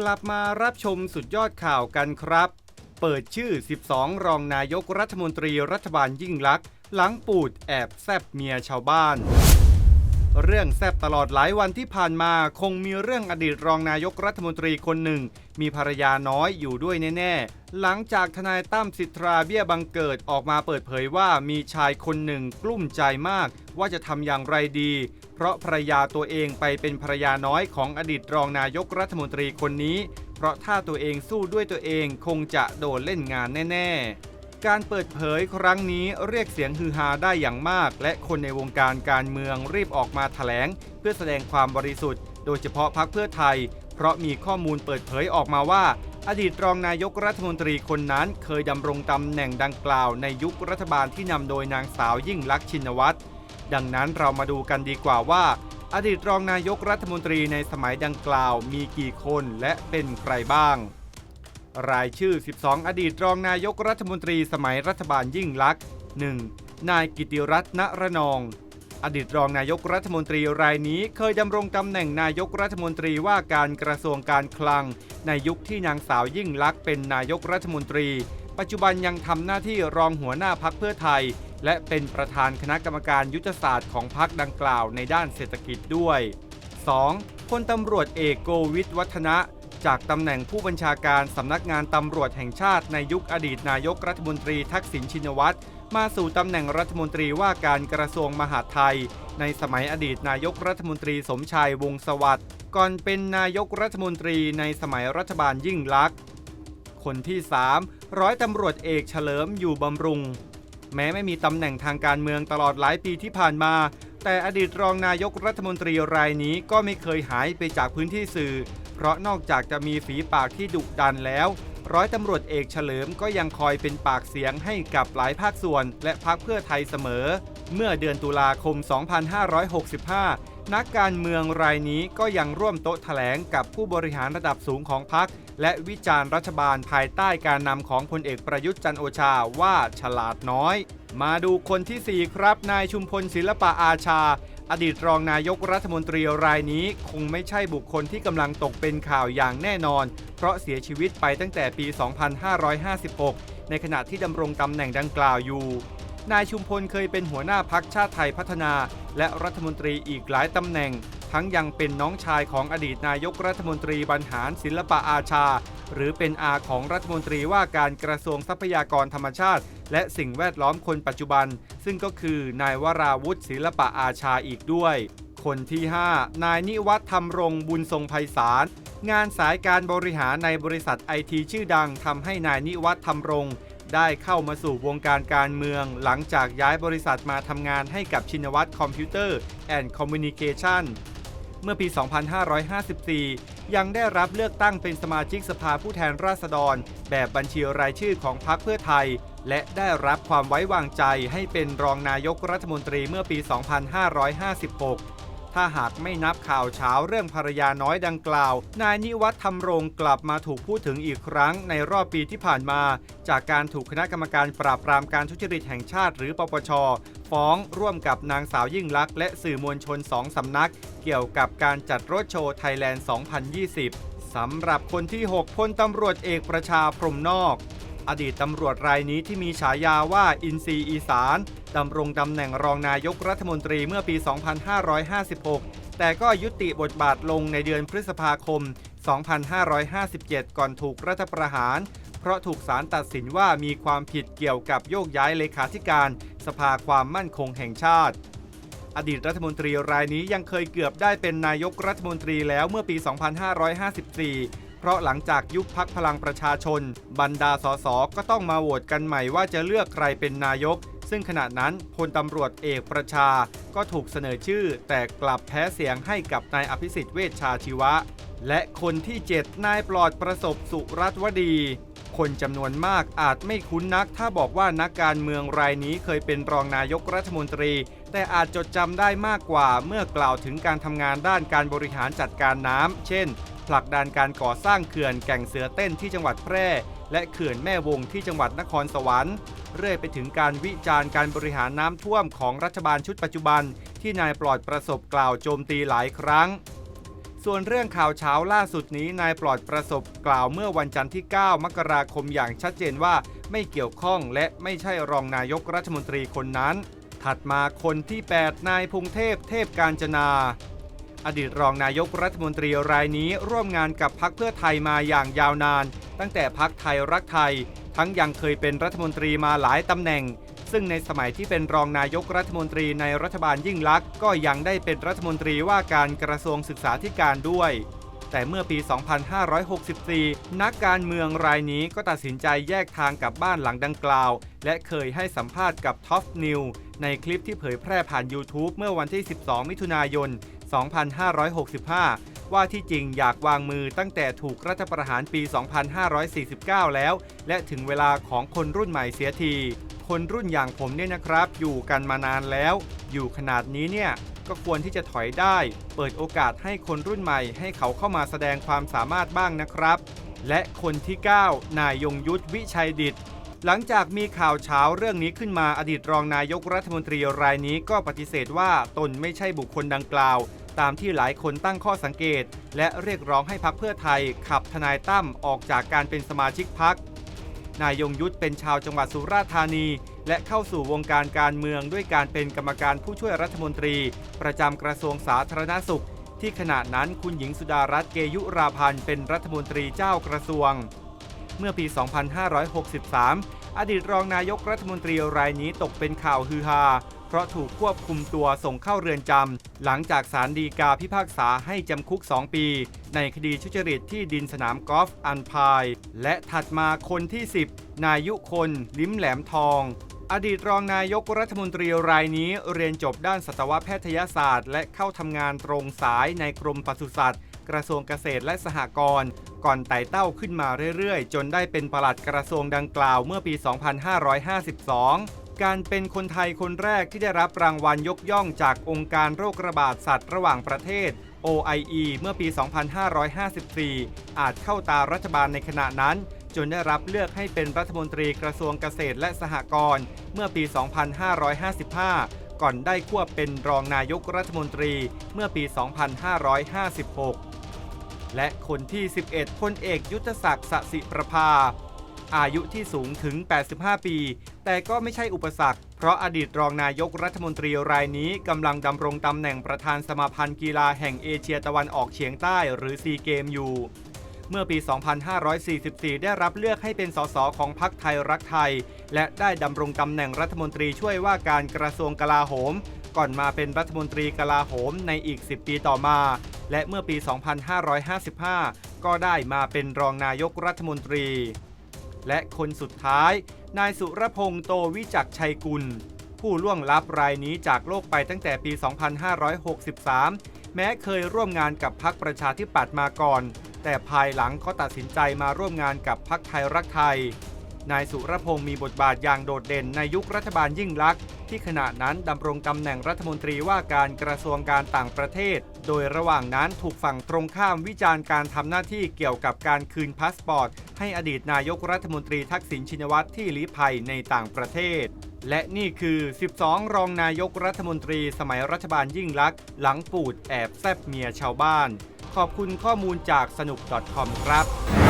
กลับมารับชมสุดยอดข่าวกันครับ เปิดชื่อ 12 รองนายกรัฐมนตรีรัฐบาลยิ่งลักษณ์หลังปูดแอบแซบเมียชาวบ้าน เรื่องแซบตลอดหลายวันที่ผ่านมาคงมีเรื่องอดีตรองนายกรัฐมนตรีคนหนึ่ง มีภรรยาน้อยอยู่ด้วยแน่ ๆ หลังจากทนายตั้มสิทธาเบี้ยบังเกิดออกมาเปิดเผยว่ามีชายคนหนึ่งกลุ้มใจมาก ว่าจะทำอย่างไรดี เพราะภรรยาตัวเองไปเป็นภรรยาน้อยของอดีตรองนายกรัฐมนตรีคนนี้ เพราะถ้าตัวเองสู้ด้วยตัวเองคงจะโดนเล่นงานแน่ ๆ การเปิดเผยครั้งนี้เรียกเสียงฮือฮาได้อย่างมาก และคนในวงการการเมืองรีบออกมาแถลง เพื่อแสดงความบริสุทธิ์ โดยเฉพาะพรรคเพื่อไทย เพราะมีข้อมูลเปิดเผยออกมาว่า อดีตรองนายกรัฐมนตรีคนนั้น เคยดำรงตำแหน่งดังกล่าวในยุครัฐบาลที่นำโดยนางสาวยิ่งลักษณ์ชินวัตรดังนั้นเรามาดูกันดีกว่าว่า อดีตรองนายกรัฐมนตรีในสมัยดังกล่าวมีกี่คนและเป็นใครบ้าง รายชื่อ 12 อดีตรองนายกรัฐมนตรีสมัยรัฐบาลยิ่งลักษณ์ 1. นายกิติรัตน์ณระนอง อดีตรองนายกรัฐมนตรีรายนี้เคยดำรงตำแหน่งนายกรัฐมนตรีว่าการกระทรวงการคลัง ในยุคที่นางสาวยิ่งลักษณ์เป็นนายกรัฐมนตรี ปัจจุบันยังทำหน้าที่รองหัวหน้าพักเพื่อไทย และเป็นประธานคณะกรรมการยุทธศาสตร์ของพักดังกล่าวในด้านเศรษฐกิจด้วย 2. พลตำรวจเอกโกวิทวัฒนะ จากตำแหน่งผู้บัญชาการสำนักงานตำรวจแห่งชาติในยุคอดีตนายกรัฐมนตรีทักษิณชินวัตรมาสู่ตำแหน่งรัฐมนตรีว่าการกระทรวงมหาดไทย ในสมัยอดีตนายกรัฐมนตรีสมชายวงศ์สวัสดิ์ก่อนเป็นนายกรัฐมนตรีในสมัยรัฐบาลยิ่งลักษณ์คนที่ 3 ร้อยตำรวจเอกเฉลิมอยู่บำรุง แม้ไม่มีตำแหน่งทางการเมืองตลอดหลายปีที่ผ่านมา แต่อดีตรองนายกรัฐมนตรีรายนี้ก็ไม่เคยหายไปจากพื้นที่สื่อ เพราะนอกจากจะมีฝีปากที่ดุดันแล้ว ร้อยตำรวจเอกเฉลิมก็ยังคอยเป็นปากเสียงให้กับหลายภาคส่วน และพักเพื่อไทยเสมอ เมื่อเดือนตุลาคม 2565 นักการเมืองรายนี้ก็ยังร่วมโต๊ะแถลงกับผู้บริหารระดับสูงของพรรคและวิจารณ์รัฐบาลภายใต้การนำของพลเอกประยุทธ์จันโอชาว่าฉลาดน้อย มาดูคนที่ 4 ครับ นายชุมพลศิลปะอาชา อดีตรองนายกรัฐมนตรีรายนี้คงไม่ใช่บุคคลที่กำลังตกเป็นข่าวอย่างแน่นอน เพราะเสียชีวิตไปตั้งแต่ปี 2556 ในขณะที่ดำรงตำแหน่งดังกล่าวอยู่ นายชุมพลเคยเป็นหัวหน้าพักชาติไทยพัฒนา และรัฐมนตรีอีกหลายตำแหน่ง ทั้งยังเป็นน้องชายของอดีตนายกรัฐมนตรีบรรหารศิลปะอาชา หรือเป็นอาของรัฐมนตรีว่าการกระทรวงทรัพยากรธรรมชาติ และสิ่งแวดล้อมคนปัจจุบัน ซึ่งก็คือนายวราวุฒิศิลปะอาชาอีกด้วย คนที่ 5 นายนิวัฒน์ธรรมรงค์บุญทรงไพศาลงานสายการบริหารในบริษัทไอทีชื่อดังทำให้นายนิวัฒน์ธรรมรงค์ได้เข้ามาสู่วงการการเมือง หลังจากย้ายบริษัทมาทำงานให้กับชินวัตรคอมพิวเตอร์แอนด์คอมมิวนิเคชัน เมื่อปี 2554 ยังได้รับเลือกตั้งเป็นสมาชิกสภาผู้แทนราษฎร แบบบัญชีรายชื่อของพรรคเพื่อไทย และได้รับความไว้วางใจให้เป็นรองนายกรัฐมนตรีเมื่อปี 2556 ถ้าหากไม่นับข่าวเช้าเรื่องภรรยาน้อยดังกล่าว นายนิวัฒน์ธรรมรงค์กลับมาถูกพูดถึงอีกครั้งในรอบปีที่ผ่านมา จากการถูกคณะกรรมการปราบปรามการทุจริตแห่งชาติหรือปปช ฟ้องร่วมกับนางสาวยิ่งลักษณ์และสื่อมวลชนสองสำนัก เกี่ยวกับการจัดรถโชว์ไทยแลนด์ 2020สำหรับคนที่ 6พลตำรวจเอกประชาพรมนอก อดีตตำรวจรายนี้ที่มีฉายาว่าอินซีอีสานดำรงตำแหน่งรองนายกรัฐมนตรีเมื่อปี 2556 แต่ก็ยุติบทบาทลงในเดือนพฤษภาคม 2557 ก่อนถูกรัฐประหาร เพราะถูกศาลตัดสินว่ามีความผิดเกี่ยวกับโยกย้ายเลขาธิการ สภาความมั่นคงแห่งชาติ อดีตรัฐมนตรีรายนี้ยังเคยเกือบได้เป็นนายกรัฐมนตรีแล้วเมื่อปี 2554 เพราะหลังจากยุบพักพลังประชาชน บรรดาสสก็ต้องมาโหวตกันใหม่ว่าจะเลือกใครเป็นนายก ซึ่งขณะนั้นพลตำรวจเอกประชา ก็ถูกเสนอชื่อ แต่กลับแพ้เสียงให้กับนายอภิสิทธิ์เวชชาชีวะ และคนที่ 7 นายปลอดประสบสุรัตน์วดี คนจำนวนมากอาจไม่คุ้นนัก ถ้าบอกว่านักการเมืองรายนี้เคยเป็นรองนายกรัฐมนตรี แต่อาจจดจำได้มากกว่าเมื่อกล่าวถึงการทำงานด้านการบริหารจัดการน้ำเช่น ผลักดันการก่อสร้างเขื่อนแก่งเสือเต้นที่จังหวัดแพร่ และเขื่อนแม่วงที่จังหวัดนครสวรรค์ เรื่อยไปถึงการวิจารณ์การบริหารน้ำท่วมของรัฐบาลชุดปัจจุบัน ที่นายปลอดประสบกล่าวโจมตีหลายครั้ง ส่วนเรื่องข่าวเช้าล่าสุดนี้นายปลอดประสบกล่าวเมื่อวันจันทร์ที่ 9 มกราคมอย่างชัดเจนว่าไม่เกี่ยวข้องและไม่ใช่รองนายกรัฐมนตรีคนนั้น ถัดมาคนที่ 8 นายพงเทพเทพการจนา อดีตรองนายกรัฐมนตรีรายนี้ร่วมงานกับพักเพื่อไทยมาอย่างยาวนาน ตั้งแต่พักไทยรักไทย ทั้งยังเคยเป็นรัฐมนตรีมาหลายตำแหน่ง ซึ่งในสมัยที่เป็นรองนายกรัฐมนตรีในรัฐบาลยิ่งลักษณ์ก็ยังได้เป็นรัฐมนตรีว่าการกระทรวงศึกษาธิการด้วย แต่เมื่อปี 2564 นักการเมืองรายนี้ก็ตัดสินใจแยกทางกับบ้านหลังดังกล่าว และเคยให้สัมภาษณ์กับท็อปนิวในคลิปที่เผยแพร่ผ่าน YouTube เมื่อวันที่ 12 มิถุนายน 2565 ว่าที่จริงอยากวางมือตั้งแต่ถูกรัฐประหารปี 2549 แล้ว และถึงเวลาของคนรุ่นใหม่เสียที คนรุ่นอย่างผมเนี่ยนะครับ อยู่กันมานานแล้ว อยู่ขนาดนี้เนี่ยก็ควรที่จะถอยได้ เปิดโอกาสให้คนรุ่นใหม่ ให้เขาเข้ามาแสดงความสามารถบ้างนะครับ และคนที่ 9 นายยงยุทธวิชัยดิต หลังจากมีข่าวเช้าเรื่องนี้ขึ้นมาอดีตรองนายกรัฐมนตรีรายนี้ก็ปฏิเสธว่าตนไม่ใช่บุคคลดังกล่าว ตามที่หลายคนตั้งข้อสังเกต และเรียกร้องให้พักเพื่อไทย ขับทนายตั้มออกจากการเป็นสมาชิกพักนายยงยุทธเป็นชาวจังหวัดสุราษฎร์ธานี และเข้าสู่วงการการเมืองด้วยการเป็นกรรมการผู้ช่วยรัฐมนตรี ประจำกระทรวงสาธารณสุข ที่ขณะนั้นคุณหญิงสุดารัตน์เกยุราพันธ์เป็นรัฐมนตรีเจ้ากระทรวง เมื่อปี 2563 อดีตรองนายกรัฐมนตรีรายนี้ตกเป็นข่าวฮือฮา เพราะถูกควบคุมตัวส่งเข้าเรือนจำ หลังจากศาลฎีกาพิพากษาให้จำคุก 2 ปี ในคดีทุจริตที่ดินสนามกอล์ฟอันพาย และถัดมาคนที่ 10 นายุคน ลิ้มแหลมทองอดีตรองนายกรัฐมนตรีรายนี้เรียนจบด้านสัตวแพทยศาสตร์ และเข้าทำงานตรงสายในกรมปศุสัตว์ กระทรวงเกษตรและสหกรณ์ก่อนไต่เต้าขึ้นมาเรื่อยๆ จนได้เป็นปลัดกระทรวงดังกล่าวเมื่อปี 2552 การเป็นคนไทยคนแรกที่ได้รับรางวัลยกย่องจากองค์การโรคระบาดสัตว์ระหว่างประเทศ OIE เมื่อปี 2554 อาจเข้าตารัฐบาลในขณะนั้น จนได้รับเลือกให้เป็นรัฐมนตรีกระทรวงเกษตรและสหกรณ์เมื่อปี 2555 ก่อนได้ควบเป็นรองนายกรัฐมนตรีเมื่อปี 2556 และคนที่ 11พลเอกยุทธศักดิ์สสิประภา อายุที่สูงถึง 85 ปี แต่ก็ไม่ใช่อุปสรรค เพราะอดีตรองนายกรัฐมนตรีรายนี้กำลังดำรงตำแหน่งประธานสมาพันธ์กีฬาแห่งเอเชียตะวันออกเฉียงใต้หรือซีเกมอยู่ มื่อปี 2544 ได้รับเลือกให้เป็นสสของพรรคไทยรักไทย และได้ดำรงตำแหน่งรัฐมนตรีช่วยว่าการกระทรวงกลาโหม ก่อนมาเป็นรัฐมนตรีกลาโหมในอีก 10 ปีต่อมา และเมื่อปี 2555 ก็ได้มาเป็นรองนายกรัฐมนตรี และคนสุดท้าย นายสุรพงษ์โตวิจักชัยกุล ผู้ล่วงลับรายนี้จากโลกไปตั้งแต่ปี 2563 แม้เคยร่วมงานกับพรรคประชาธิปัตย์มาก่อน แต่ภายหลังก็ตัดสินใจมาร่วมงานกับพรรคไทยรักไทย นายสุรพงษ์มีบทบาทอย่างโดดเด่นในยุครัฐบาลยิ่งลักษณ์ที่ขณะนั้นดำรงตำแหน่งรัฐมนตรีว่าการกระทรวงการต่างประเทศ โดยระหว่างนั้นถูกฝั่งตรงข้ามวิจารณ์การทำหน้าที่เกี่ยวกับการคืนพาสปอร์ต ให้อดีตนายกรัฐมนตรีทักษิณชินวัตรที่ลี้ภัยในต่างประเทศ และนี่คือ 12 รองนายกรัฐมนตรีสมัยรัฐบาลยิ่งลักษณ์หลังปูดแอบแซบเมียชาวบ้าน ขอบคุณข้อมูลจากสนุก .com ครับ